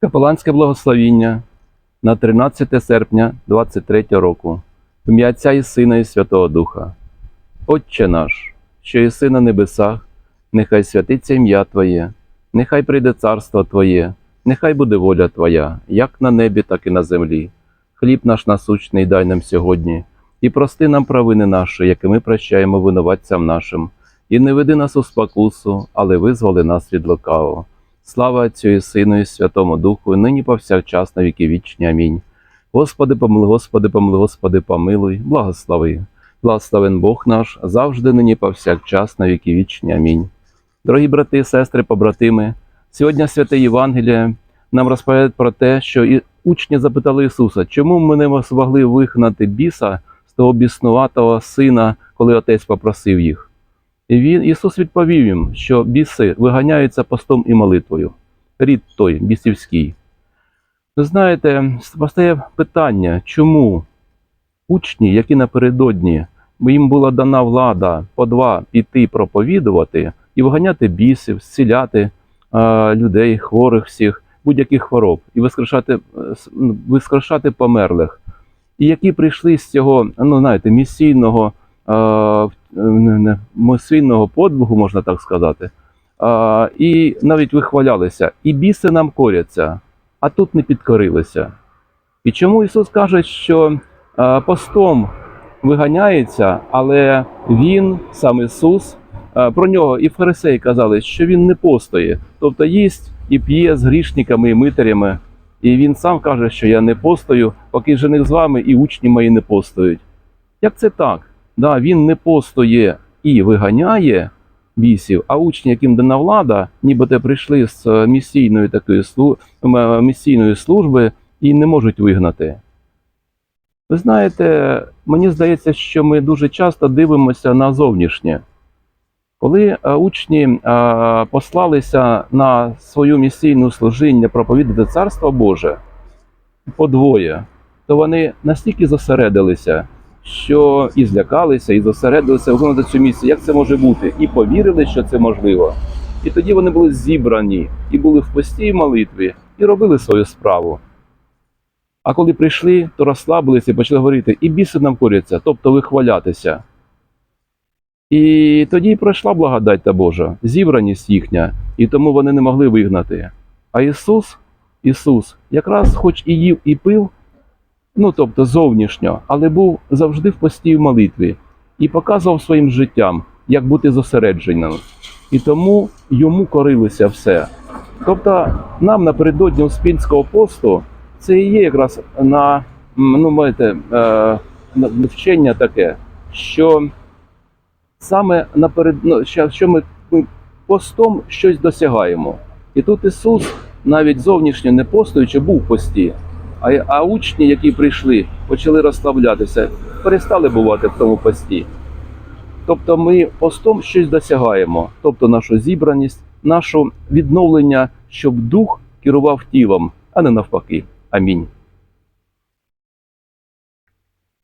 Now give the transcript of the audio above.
Капеланське благословіння на 13 серпня 23 року. В ім'я Отця і Сина і Святого Духа. Отче наш, що єси на небесах, нехай святиться ім'я Твоє, нехай прийде царство Твоє, нехай буде воля Твоя, як на небі, так і на землі. Хліб наш насущний дай нам сьогодні, і прости нам провини наші, які ми прощаємо винуватцям нашим, і не веди нас у спокусу, але визволи нас від лукавого. Слава Отцю і Сину, і Святому Духу, і нині повсякчас на віки вічні. Амінь. Господи, помилуй, Господи, помилуй, Господи, помилуй, благослови. Благословен Бог наш, завжди нині повсякчас на віки вічні. Амінь. Дорогі брати, сестри, побратими, сьогодні святе Євангеліє нам розповідає про те, що і учні запитали Ісуса, чому ми не змогли вигнати біса з того біснуватого сина, коли отець попросив їх. І він, Ісус відповів їм, що біси виганяються постом і молитвою. Рід той, бісівський. Ви знаєте, постає питання, чому учні, які напередодні їм була дана влада по два піти проповідувати і виганяти бісів, зціляти а, людей, хворих всіх, будь-яких хвороб, і воскрешати, е, ну, воскрешати померлих, і які прийшли з цього, ну знаєте, місійного а, не- мисійного подвигу, можна так сказати, а, і навіть вихвалялися, і біси нам коряться, а тут не підкорилися. І чому Ісус каже, що постом виганяється, але Він, сам Ісус, про нього і фарисеї казали, що Він не постоє, тобто їсть і п'є з грішниками і митарями. І він сам каже, що я не постою, поки жених з вами і учні мої не постоють. Як це так? Да, він не постоє і виганяє бісів, а учні, яким дана влада, нібито прийшли з е, місійної такої е, місійної служби і не можуть вигнати. Ви знаєте, мені здається, що ми дуже часто дивимося на зовнішнє. Коли е, учні послалися на свою місійну служіння проповідати Царство Боже подвоє, то вони настільки зосередилися, що і злякалися, і зосередилися виконати цю місію. Як це може бути? І повірили, що це можливо. І тоді вони були зібрані, і були в постій молитві, і робили свою справу. А коли прийшли, то розслабилися і почали говорити, і біси нам коряться, тобто вихвалятися. І тоді пройшла благодать та Божа, зібраність їхня, і тому вони не могли вигнати. А Ісус, Ісус, якраз хоч і їв, і пив, ну тобто зовнішньо, але був завжди в постій молитві і показував своїм життям, як бути зосередженим. І тому йому корилося все. Тобто, нам напередодні Успінського посту це і є якраз на ну, маєте, е, вчення таке, що саме наперед, ну, що ми, ми постом щось досягаємо. І тут Ісус навіть зовнішньо не постуючи, був в пості. А, а учні, які прийшли, почали розслаблятися, перестали бувати в тому пості. Тобто ми постом щось досягаємо, тобто нашу зібраність, наше відновлення, щоб дух керував тілом, а не навпаки. Амінь.